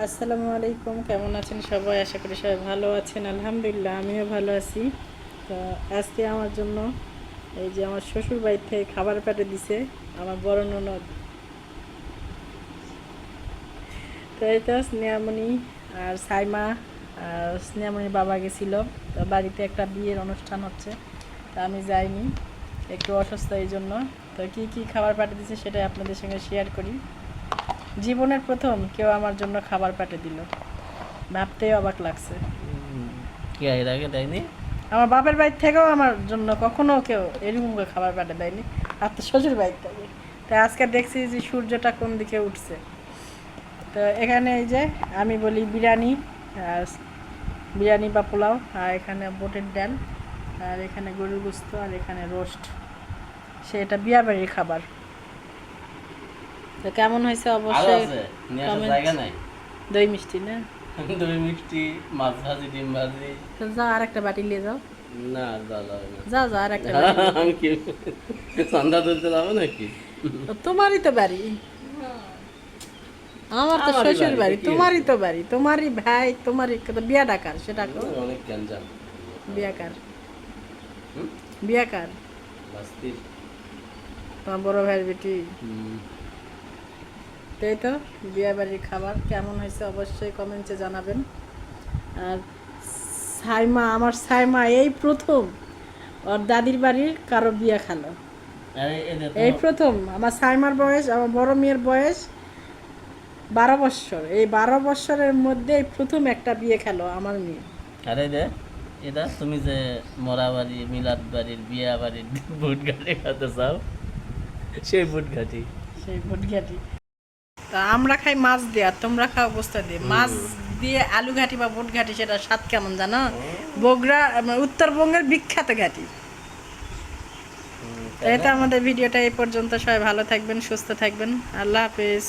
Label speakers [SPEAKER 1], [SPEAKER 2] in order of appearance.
[SPEAKER 1] আসসালামু আলাইকুম, কেমন আছেন সবাই? আশা করি সবাই ভালো আছেন, আলহামদুলিল্লাহ, আমিও ভালো আছি। তো আজকে আমার জন্য এই যে আমার শ্বশুর বাড়ি থেকে খাবার পেটে দিছে আমার বড় ননদ। তো এই তো স্নেহামণি আর সাইমা আর স্নেহামণির বাবা গেছিল। তো বাড়িতে একটা বিয়ের অনুষ্ঠান হচ্ছে, তা আমি যাইনি, একটু অসুস্থ এই জন্য। তো কী কী খাবার পাঠিয়ে দিচ্ছে সেটাই আপনাদের সঙ্গে শেয়ার করি। জীবনের প্রথম কেউ আমার জন্য খাবার পাঠিয়ে দিল। ভাবতেই অবাক লাগছে।
[SPEAKER 2] কি এর আগে দেয়নি?
[SPEAKER 1] আমার বাপের বাড়ি থেকেও আমার জন্য কখনো কেউ এরকম করে খাবার পাঠিয়ে দেয়নি। আর তো শ্বশুর বাড়ির থেকে। তাই আজকে দেখছি যে সূর্যটা কোন দিকে উঠছে। তো এখানে এই যে আমি বলি বিরিয়ানি আর বিরিয়ানি বা পোলাও আর এখানে বোটের ডাল আর এখানে গরুর গুস্ত আর এখানে রোস্ট। সেটা বিয়া বাড়ির খাবার। তো কেমন হয়েছে অবশ্যই দই মিষ্টি না?
[SPEAKER 2] দই মিষ্টি মাছ ভাজি ডিম ভাজি।
[SPEAKER 1] তো যাও আর একটা বাটি নিয়ে যাও।
[SPEAKER 2] না না।
[SPEAKER 1] যাও যাও আর একটা
[SPEAKER 2] আমি কি? সন্ধ্যা তুলতে যাব নাকি?
[SPEAKER 1] তোমারই তো বাড়ি। আমার তো শ্বশুর
[SPEAKER 2] বাড়ি,
[SPEAKER 1] তোমারই তো বাড়ি। তোমারই ভাই তোমারই বিয়া ডাকার সেটা
[SPEAKER 2] অনেক গ্যাঞ্জাম।
[SPEAKER 1] তোমার বড় ভাইয়ের বেটি। তাই তো বিয়া বাড়ির খাবার। কেমন হয়েছে অবশ্যই কমেন্টে জানাবেন। আর সাইমা আমার সাইমা এই প্রথম। ওর দাদির বাড়ির কারও বিয়ে খালো। এই প্রথম। আমার সাইমার বয়স আমার বড় মেয়ের বয়স বারো বৎসর এই বারো বৎসরের মধ্যে প্রথম একটা বিয়ে খেলো আমার মেয়ে।
[SPEAKER 2] আরে দে এটা তুমি যে মরা বাড়ি মিলাদ বাড়ির বিয়া বাড়ির বুট ঘাটি খাতে চাও সেই বুট ঘাটি
[SPEAKER 1] সেই ভটঘাটি তা আমরা খাই মাছ দিয়ে আর তোমরা খাও অবস্থা দিয়ে। মাছ দিয়ে আলু ঘাটি বা বুট ঘাটি সেটা স্বাদ কেমন জানো? বগুড়া মানে উত্তরবঙ্গের বিখ্যাত ঘাটি। এটা আমাদের ভিডিওটা এই পর্যন্ত। সবাই ভালো থাকবেন সুস্থ থাকবেন। আল্লাহ হাফেজ।